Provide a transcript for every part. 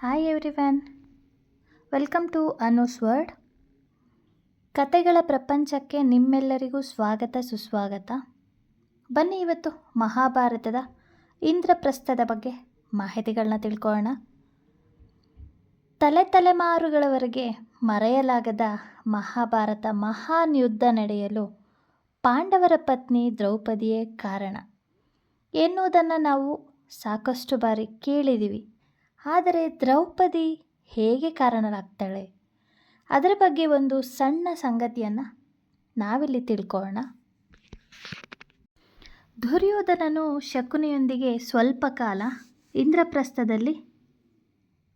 Hi everyone welcome to Anu's world ಕತೆಗಳ ಪ್ರಪಂಚಕ್ಕೆ ನಿಮ್ಮೆಲ್ಲರಿಗೂ ಸ್ವಾಗತ, ಸುಸ್ವಾಗತ. ಬನ್ನಿ ಇವತ್ತು ಮಹಾಭಾರತದ ಇಂದ್ರಪ್ರಸ್ಥದ ಬಗ್ಗೆ ಮಾಹಿತಿಗಳನ್ನ ತಿಳ್ಕೊಳ್ಳೋಣ. ತಲೆ ತಲೆಮಾರುಗಳವರೆಗೆ ಮರೆಯಲಾಗದ ಮಹಾಭಾರತ ಮಹಾನ್ ಯುದ್ಧ ನಡೆಯಲು ಪಾಂಡವರ ಪತ್ನಿ ದ್ರೌಪದಿಯೇ ಕಾರಣ ಎನ್ನುವುದನ್ನು ನಾವು ಸಾಕಷ್ಟು ಬಾರಿ ಕೇಳಿದ್ದೀವಿ ಆದರೆ ದ್ರೌಪದಿ ಹೇಗೆ ಕಾರಣರಾಗ್ತಾಳೆ? ಅದರ ಬಗ್ಗೆ ಒಂದು ಸಣ್ಣ ಸಂಗತಿಯನ್ನು ನಾವಿಲ್ಲಿ ತಿಳ್ಕೊಳ್ಳೋಣ. ದುರ್ಯೋಧನನು ಶಕುನಿಯೊಂದಿಗೆ ಸ್ವಲ್ಪ ಕಾಲ ಇಂದ್ರಪ್ರಸ್ಥದಲ್ಲಿ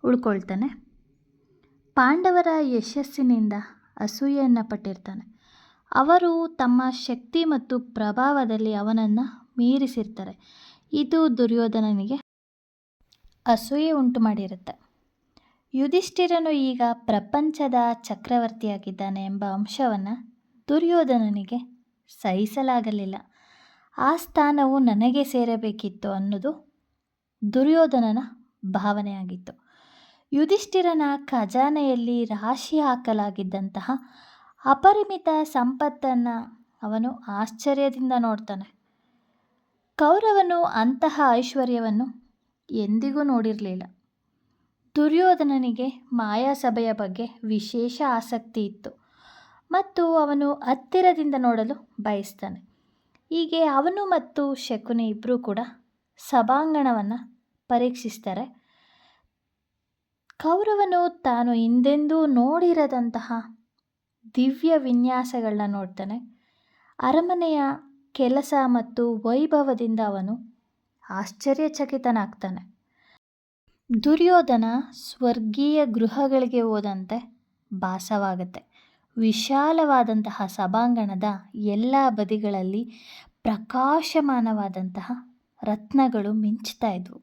ಉಳ್ಕೊಳ್ತಾನೆ. ಪಾಂಡವರ ಯಶಸ್ಸಿನಿಂದ ಅಸೂಯೆಯನ್ನು ಪಟ್ಟಿರ್ತಾನೆ. ಅವರು ತಮ್ಮ ಶಕ್ತಿ ಮತ್ತು ಪ್ರಭಾವದಲ್ಲಿ ಅವನನ್ನು ಮೀರಿಸಿರ್ತಾರೆ. ಇದು ದುರ್ಯೋಧನನಿಗೆ ಅಸೂಯೆ ಉಂಟು ಮಾಡಿರುತ್ತೆ. ಯುಧಿಷ್ಠಿರನು ಈಗ ಪ್ರಪಂಚದ ಚಕ್ರವರ್ತಿಯಾಗಿದ್ದಾನೆ ಎಂಬ ಅಂಶವನ್ನು ದುರ್ಯೋಧನನಿಗೆ ಸಹಿಸಲಾಗಲಿಲ್ಲ. ಆ ಸ್ಥಾನವು ನನಗೆ ಸೇರಬೇಕಿತ್ತು ಅನ್ನೋದು ದುರ್ಯೋಧನನ ಭಾವನೆಯಾಗಿತ್ತು. ಯುಧಿಷ್ಠಿರನ ಖಜಾನೆಯಲ್ಲಿ ರಾಶಿ ಹಾಕಲಾಗಿದ್ದಂತಹ ಅಪರಿಮಿತ ಸಂಪತ್ತನ್ನು ಅವನು ಆಶ್ಚರ್ಯದಿಂದ ನೋಡ್ತಾನೆ. ಕೌರವನು ಅಂತಹ ಐಶ್ವರ್ಯವನ್ನು ಎಂದಿಗೂ ನೋಡಿರಲಿಲ್ಲ. ದುರ್ಯೋಧನನಿಗೆ ಮಾಯಾಸಭೆಯ ಬಗ್ಗೆ ವಿಶೇಷ ಆಸಕ್ತಿ ಇತ್ತು. ಮತ್ತು ಅವನು ಹತ್ತಿರದಿಂದ ನೋಡಲು ಬಯಸ್ತಾನೆ. ಹೀಗೆ ಅವನು ಮತ್ತು ಶಕುನಿ ಇಬ್ಬರೂ ಕೂಡ ಸಭಾಂಗಣವನ್ನು ಪರೀಕ್ಷಿಸ್ತಾರೆ ಕೌರವನು ತಾನು ಹಿಂದೆಂದೂ ನೋಡಿರದಂತಹ ದಿವ್ಯ ವಿನ್ಯಾಸಗಳನ್ನ ನೋಡ್ತಾನೆ. ಅರಮನೆಯ ಕೆಲಸ ಮತ್ತು ವೈಭವದಿಂದ ಅವನು ಆಶ್ಚರ್ಯಚಕಿತನಾಗ್ತಾನೆ ದುರ್ಯೋಧನ ಸ್ವರ್ಗೀಯ ಗೃಹಗಳಿಗೆ ಹೋದಂತೆ ಭಾಸವಾಗುತ್ತೆ. ವಿಶಾಲವಾದಂತಹ ಸಭಾಂಗಣದ ಎಲ್ಲ ಬದಿಗಳಲ್ಲಿ ಪ್ರಕಾಶಮಾನವಾದಂತಹ ರತ್ನಗಳು ಮಿಂಚ್ತಾ ಇದ್ವು.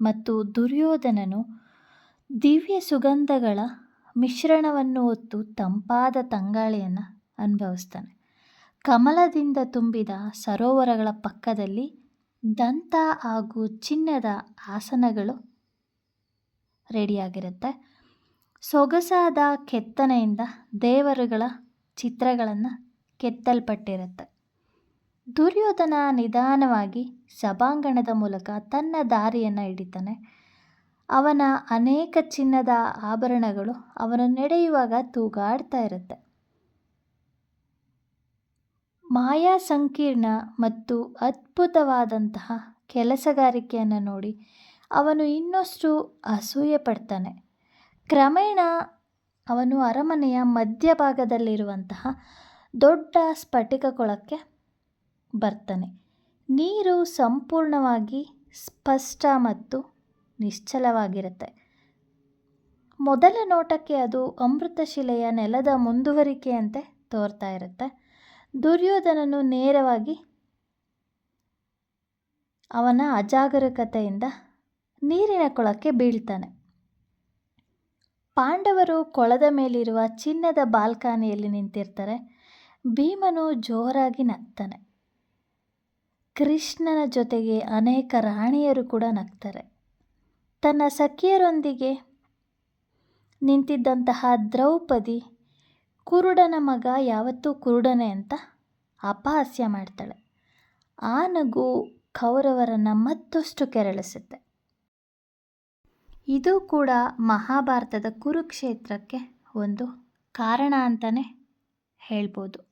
ಮತ್ತು ದುರ್ಯೋಧನನು ದಿವ್ಯ ಸುಗಂಧಗಳ ಮಿಶ್ರಣವನ್ನು ಹೊತ್ತು ತಂಪಾದ ತಂಗಾಳಿಯನ್ನು ಅನುಭವಿಸ್ತಾನೆ. ಕಮಲದಿಂದ ತುಂಬಿದ ಸರೋವರಗಳ ಪಕ್ಕದಲ್ಲಿ ದಂತ ಹಾಗೂ ಚಿನ್ನದ ಆಸನಗಳು ರೆಡಿಯಾಗಿರುತ್ತೆ. ಸೊಗಸಾದ ಕೆತ್ತನೆಯಿಂದ ದೇವರುಗಳ ಚಿತ್ರಗಳನ್ನು ಕೆತ್ತಲ್ಪಟ್ಟಿರುತ್ತೆ. ದುರ್ಯೋಧನ ನಿಧಾನವಾಗಿ ಸಭಾಂಗಣದ ಮೂಲಕ ತನ್ನ ದಾರಿಯನ್ನು ಹಿಡಿತಾನೆ. ಅವನ ಅನೇಕ ಚಿನ್ನದ ಆಭರಣಗಳು ಅವನು ನಡೆಯುವಾಗ ತೂಗಾಡ್ತಾ ಇರುತ್ತೆ. ಮಾಯಾ ಸಂಕೀರ್ಣ ಮತ್ತು ಅದ್ಭುತವಾದಂತಹ ಕೆಲಸಗಾರಿಕೆಯನ್ನು ನೋಡಿ ಅವನು ಇನ್ನಷ್ಟು ಅಸೂಯೆ ಪಡ್ತಾನೆ. ಕ್ರಮೇಣ ಅವನು ಅರಮನೆಯ ಮಧ್ಯಭಾಗದಲ್ಲಿರುವಂತಹ ದೊಡ್ಡ ಸ್ಫಟಿಕ ಕೊಳಕ್ಕೆ ಬರ್ತಾನೆ. ನೀರು ಸಂಪೂರ್ಣವಾಗಿ ಸ್ಪಷ್ಟ ಮತ್ತು ನಿಶ್ಚಲವಾಗಿರುತ್ತೆ. ಮೊದಲ ನೋಟಕ್ಕೆ ಅದು ಅಮೃತಶಿಲೆಯ ನೆಲದ ಮುಂದುವರಿಕೆಯಂತೆ ತೋರ್ತಾ ಇರುತ್ತೆ. ದುರ್ಯೋಧನನು ನೇರವಾಗಿ ಅವನ ಅಜಾಗರೂಕತೆಯಿಂದ ನೀರಿನ ಕೊಳಕ್ಕೆ ಬೀಳ್ತಾನೆ. ಪಾಂಡವರು ಕೊಳದ ಮೇಲಿರುವ ಚಿನ್ನದ ಬಾಲ್ಕನಿಯಲ್ಲಿ ನಿಂತಿರ್ತಾರೆ. ಭೀಮನು ಜೋರಾಗಿ ನಗ್ತಾನೆ. ಕೃಷ್ಣನ ಜೊತೆಗೆ ಅನೇಕ ರಾಣಿಯರು ಕೂಡ ನಗ್ತಾರೆ. ತನ್ನ ಸಖಿಯರೊಂದಿಗೆ ನಿಂತಿದ್ದಂತಹ ದ್ರೌಪದಿ ಕುರುಡನ ಮಗ ಯಾವತ್ತೂ ಕುರುಡನೆ ಅಂತ ಅಪಹಾಸ್ಯ ಮಾಡ್ತಾಳೆ. ಆ ನಗು ಕೌರವರನ್ನು ಮತ್ತಷ್ಟು ಕೆರಳಿಸುತ್ತೆ. ಇದು ಕೂಡ ಮಹಾಭಾರತದ ಕುರುಕ್ಷೇತ್ರಕ್ಕೆ ಒಂದು ಕಾರಣ ಅಂತಲೇ ಹೇಳ್ಬೋದು.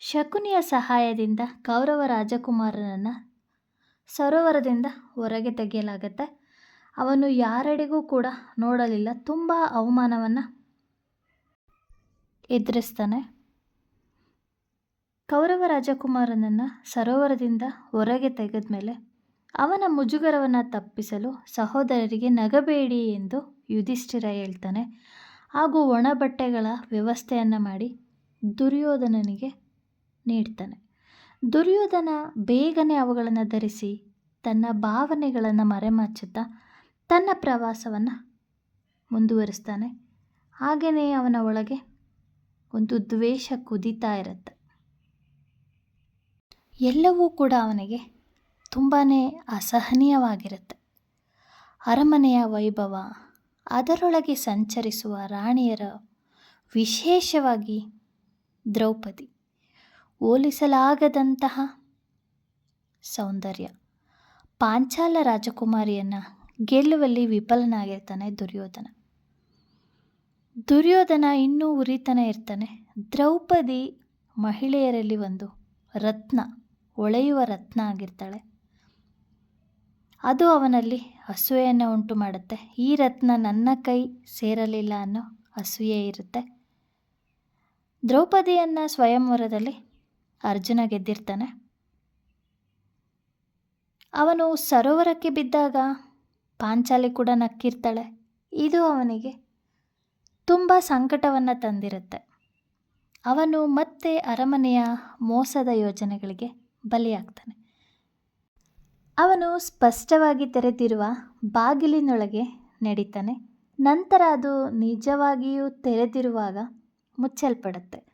ಶಕುನಿಯ ಸಹಾಯದಿಂದ ಕೌರವ ರಾಜಕುಮಾರನನ್ನು ಸರೋವರದಿಂದ ಹೊರಗೆ ತೆಗೆಯಲಾಗತ್ತೆ. ಅವನು ಯಾರೆಡೆಗೂ ಕೂಡ ನೋಡಲಿಲ್ಲ. ತುಂಬ ಅವಮಾನವನ್ನು ಎದುರಿಸ್ತಾನೆ. ಕೌರವ ರಾಜಕುಮಾರನನ್ನು ಸರೋವರದಿಂದ ಹೊರಗೆ ತೆಗೆದ ಮೇಲೆ ಅವನ ಮುಜುಗರವನ್ನು ತಪ್ಪಿಸಲು ಸಹೋದರರಿಗೆ ನಗಬೇಡಿ ಎಂದು ಯುಧಿಷ್ಠಿರ ಹೇಳ್ತಾನೆ. ಹಾಗೂ ಒಣ ಬಟ್ಟೆಗಳ ವ್ಯವಸ್ಥೆಯನ್ನು ಮಾಡಿ ದುರ್ಯೋಧನನಿಗೆ ನೀಡ್ತಾನೆ. ದುರ್ಯೋಧನ ಬೇಗನೆ ಅವುಗಳನ್ನು ಧರಿಸಿ ತನ್ನ ಭಾವನೆಗಳನ್ನು ಮರೆಮಾಚುತ್ತಾ ತನ್ನ ಪ್ರವಾಸವನ್ನು ಮುಂದುವರಿಸ್ತಾನೆ. ಹಾಗೆಯೇ ಅವನ ಒಳಗೆ ಒಂದು ದ್ವೇಷ ಕುದೀತಾ ಇರುತ್ತೆ. ಎಲ್ಲವೂ ಕೂಡ ಅವನಿಗೆ ತುಂಬಾ ಅಸಹನೀಯವಾಗಿರುತ್ತೆ. ಅರಮನೆಯ ವೈಭವ, ಅದರೊಳಗೆ ಸಂಚರಿಸುವ ರಾಣಿಯರ ವಿಶೇಷವಾಗಿ ದ್ರೌಪದಿ. ಹೋಲಿಸಲಾಗದಂತಹ ಸೌಂದರ್ಯ. ಪಾಂಚಾಲ ರಾಜಕುಮಾರಿಯನ್ನು ಗೆಲ್ಲುವಲ್ಲಿ ವಿಫಲನಾಗಿರ್ತಾನೆ ದುರ್ಯೋಧನ. ದುರ್ಯೋಧನ ಇನ್ನೂ ಉರಿತಾನೆ ಇರ್ತಾನೆ. ದ್ರೌಪದಿ ಮಹಿಳೆಯರಲ್ಲಿ ಒಂದು ರತ್ನ ಹೊಳೆಯುವ ರತ್ನ ಆಗಿರ್ತಾಳೆ. ಅದು ಅವನಲ್ಲಿ ಅಸೂಯೆಯನ್ನು ಉಂಟು ಮಾಡುತ್ತೆ. ಈ ರತ್ನ ನನ್ನ ಕೈ ಸೇರಲಿಲ್ಲ ಅನ್ನೋ ಅಸೂಯೆ ಇರುತ್ತೆ. ದ್ರೌಪದಿಯನ್ನು ಸ್ವಯಂವರದಲ್ಲಿ ಅರ್ಜುನ ಗೆದ್ದಿರ್ತಾನೆ. ಅವನು ಸರೋವರಕ್ಕೆ ಬಿದ್ದಾಗ ಪಾಂಚಾಲಿ ಕೂಡ ನಕ್ಕಿರ್ತಾಳೆ. ಇದು ಅವನಿಗೆ ತುಂಬ ಸಂಕಟವನ್ನು ತಂದಿರುತ್ತೆ. ಅವನು ಮತ್ತೆ ಅರಮನೆಯ ಮೋಸದ ಯೋಜನೆಗಳಿಗೆ ಬಲಿಯಾಗ್ತಾನೆ. ಅವನು ಸ್ಪಷ್ಟವಾಗಿ ತೆರೆದಿರುವ ಬಾಗಿಲಿನೊಳಗೆ ನಡೀತಾನೆ. ನಂತರ ಅದು ನಿಜವಾಗಿಯೂ ತೆರೆದಿರುವಾಗ ಮುಚ್ಚಲ್ಪಡುತ್ತೆ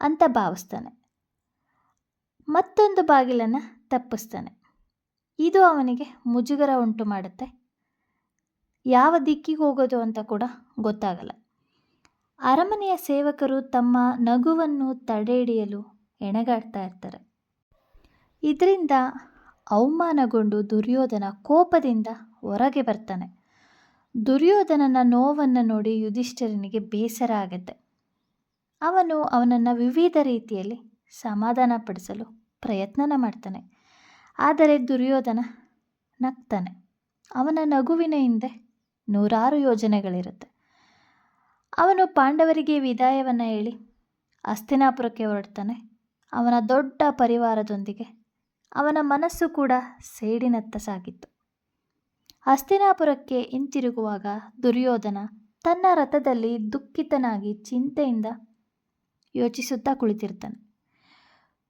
ಅಂತ ಭಾವಿಸ್ತಾನೆ. ಮತ್ತೊಂದು ಬಾಗಿಲನ್ನು ತಪ್ಪಿಸ್ತಾನೆ. ಇದು ಅವನಿಗೆ ಮುಜುಗರ ಉಂಟು ಮಾಡುತ್ತೆ. ಯಾವ ದಿಕ್ಕಿಗೆ ಹೋಗೋದು ಅಂತ ಕೂಡ ಗೊತ್ತಾಗಲ್ಲ. ಅರಮನೆಯ ಸೇವಕರು ತಮ್ಮ ನಗುವನ್ನು ತಡೆ ಹಿಡಿಯಲು ಎಣೆಗಾಡ್ತಾ ಇರ್ತಾರೆ. ಇದರಿಂದ ಅವಮಾನಗೊಂಡು ದುರ್ಯೋಧನ ಕೋಪದಿಂದ ಹೊರಗೆ ಬರ್ತಾನೆ. ದುರ್ಯೋಧನನ ನೋವನ್ನು ನೋಡಿ ಯುಧಿಷ್ಠಿರನಿಗೆ ಬೇಸರ ಆಗುತ್ತೆ. ಅವನು ಅವನನ್ನು ವಿವಿಧ ರೀತಿಯಲ್ಲಿ ಸಮಾಧಾನಪಡಿಸಲು ಪ್ರಯತ್ನನ ಮಾಡ್ತಾನೆ. ಆದರೆ ದುರ್ಯೋಧನ ನಗ್ತಾನೆ. ಅವನ ನಗುವಿನ ಹಿಂದೆ ನೂರಾರು ಯೋಜನೆಗಳಿರುತ್ತೆ. ಅವನು ಪಾಂಡವರಿಗೆ ವಿದಾಯವನ್ನು ಹೇಳಿ ಅಸ್ತಿನಾಪುರಕ್ಕೆ ಹೊರಡ್ತಾನೆ. ಅವನ ದೊಡ್ಡ ಪರಿವಾರದೊಂದಿಗೆ ಅವನ ಮನಸ್ಸು ಕೂಡ ಸೇಡಿನತ್ತ ಸಾಗಿತ್ತು. ಹಸ್ತಿನಾಪುರಕ್ಕೆ ಹಿಂತಿರುಗುವಾಗ ದುರ್ಯೋಧನ ತನ್ನ ರಥದಲ್ಲಿ ದುಃಖಿತನಾಗಿ ಚಿಂತೆಯಿಂದ ಯೋಚಿಸುತ್ತಾ ಕುಳಿತಿರ್ತಾನೆ.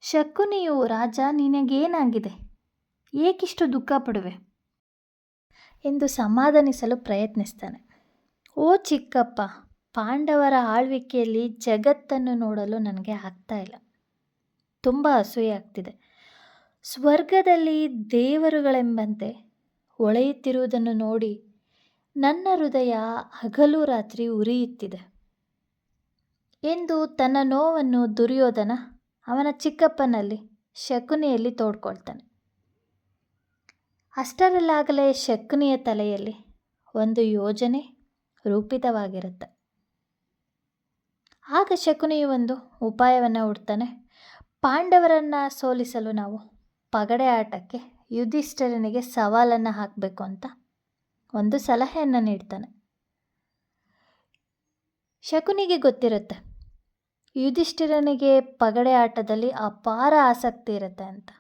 ಶಕುನಿಯು, ರಾಜ, ನಿನಗೇನಾಗಿದೆ? ಏಕಿಷ್ಟು ದುಃಖ ಪಡುವೆ ಎಂದು ಸಮಾಧಾನಿಸಲು ಪ್ರಯತ್ನಿಸ್ತಾನೆ. ಓ ಚಿಕ್ಕಪ್ಪ, ಪಾಂಡವರ ಆಳ್ವಿಕೆಯಲ್ಲಿ ಜಗತ್ತನ್ನು ನೋಡಲು ನನಗೆ ಆಗ್ತಾ ಇಲ್ಲ. ತುಂಬ ಅಸೂಯೆ ಆಗ್ತಿದೆ. ಸ್ವರ್ಗದಲ್ಲಿ ದೇವರುಗಳೆಂಬಂತೆ ಹೊಳೆಯುತ್ತಿರುವುದನ್ನು ನೋಡಿ ನನ್ನ ಹೃದಯ ಹಗಲು ರಾತ್ರಿ ಉರಿಯುತ್ತಿದೆ. ಎಂದು ತನ್ನ ನೋವನ್ನು ದುರ್ಯೋಧನ ಅವನ ಚಿಕ್ಕಪ್ಪನಲ್ಲಿ ಶಕುನಿಯಲ್ಲಿ ತೋಡ್ಕೊಳ್ತಾನೆ. ಅಷ್ಟರಲ್ಲಾಗಲೇ ಶಕುನಿಯ ತಲೆಯಲ್ಲಿ ಒಂದು ಯೋಜನೆ ರೂಪಿತವಾಗಿರುತ್ತೆ. ಆಗ ಶಕುನಿಯು ಒಂದು ಉಪಾಯವನ್ನು ಹುಡ್ತಾನೆ. ಪಾಂಡವರನ್ನು ಸೋಲಿಸಲು ನಾವು ಪಗಡೆ ಆಟಕ್ಕೆ ಯುಧಿಷ್ಠಿರನಿಗೆ ಸವಾಲನ್ನು ಹಾಕಬೇಕು ಅಂತ ಒಂದು ಸಲಹೆಯನ್ನು ನೀಡ್ತಾನೆ. ಶಕುನಿಗೆ ಗೊತ್ತಿರುತ್ತೆ, ಯುಧಿಷ್ಠಿರನಿಗೆ ಪಗಡೆ ಆಟದಲ್ಲಿ ಅಪಾರ ಆಸಕ್ತಿ ಇರುತ್ತೆ ಅಂತ.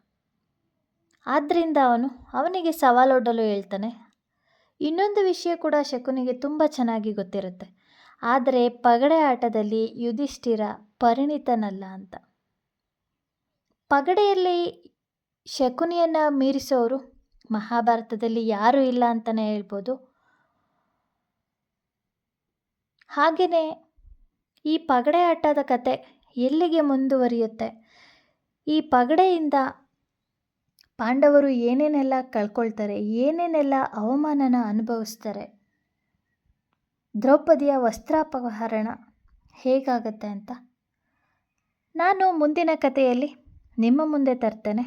ಆದ್ದರಿಂದ ಅವನು ಅವನಿಗೆ ಸವಾಲೊಡ್ಡಲು ಹೇಳ್ತಾನೆ. ಇನ್ನೊಂದು ವಿಷಯ ಕೂಡ ಶಕುನಿಗೆ ತುಂಬ ಚೆನ್ನಾಗಿ ಗೊತ್ತಿರುತ್ತೆ. ಆದರೆ ಪಗಡೆ ಆಟದಲ್ಲಿ ಯುಧಿಷ್ಠಿರ ಪರಿಣಿತನಲ್ಲ ಅಂತ. ಪಗಡೆಯಲ್ಲಿ ಶಕುನಿಯನ್ನು ಮೀರಿಸೋರು ಮಹಾಭಾರತದಲ್ಲಿ ಯಾರೂ ಇಲ್ಲ ಅಂತಲೇ ಹೇಳ್ಬೋದು. ಹಾಗೆಯೇ ಈ ಪಗಡೆ ಆಟದ ಕತೆ ಎಲ್ಲಿಗೆ ಮುಂದುವರಿಯುತ್ತೆ? ಈ ಪಗಡೆಯಿಂದ ಪಾಂಡವರು ಏನೇನೆಲ್ಲ ಕಳ್ಕೊಳ್ತಾರೆ, ಏನೇನೆಲ್ಲ ಅವಮಾನನ ಅನುಭವಿಸ್ತಾರೆ? ದ್ರೌಪದಿಯ ವಸ್ತ್ರಾಪಹರಣ ಹೇಗಾಗತ್ತೆ ಅಂತ? ನಾನು ಮುಂದಿನ ಕಥೆಯಲ್ಲಿ ನಿಮ್ಮ ಮುಂದೆ ತರ್ತೇನೆ.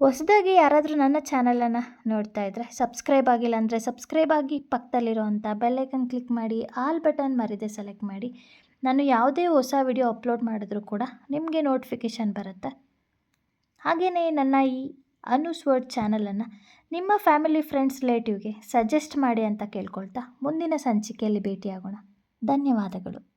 ಹೊಸದಾಗಿ ಯಾರಾದರೂ ನನ್ನ ಚಾನಲನ್ನು ನೋಡ್ತಾ ಇದ್ದರೆ ಸಬ್ಸ್ಕ್ರೈಬ್ ಆಗಿಲ್ಲ ಅಂದರೆ ಸಬ್ಸ್ಕ್ರೈಬ್ ಆಗಿ ಪಕ್ಕದಲ್ಲಿರೋವಂಥ ಬೆಲ್ಲೈಕನ್ ಕ್ಲಿಕ್ ಮಾಡಿ, ಆಲ್ ಬಟನ್ ಮರಿದೆ ಸೆಲೆಕ್ಟ್ ಮಾಡಿ. ನಾನು ಯಾವುದೇ ಹೊಸ ವಿಡಿಯೋ ಅಪ್ಲೋಡ್ ಮಾಡಿದ್ರೂ ಕೂಡ ನಿಮಗೆ ನೋಟಿಫಿಕೇಷನ್ ಬರುತ್ತೆ. ಹಾಗೆಯೇ ನನ್ನ ಈ ಅನುಸ್ ವರ್ಡ್ ಚಾನಲನ್ನು ನಿಮ್ಮ ಫ್ಯಾಮಿಲಿ ಫ್ರೆಂಡ್ಸ್ ರಿಲೇಟಿವ್ಗೆ ಸಜೆಸ್ಟ್ ಮಾಡಿ ಅಂತ ಕೇಳ್ಕೊಳ್ತಾ ಮುಂದಿನ ಸಂಚಿಕೆಯಲ್ಲಿ ಭೇಟಿಯಾಗೋಣ. ಧನ್ಯವಾದಗಳು.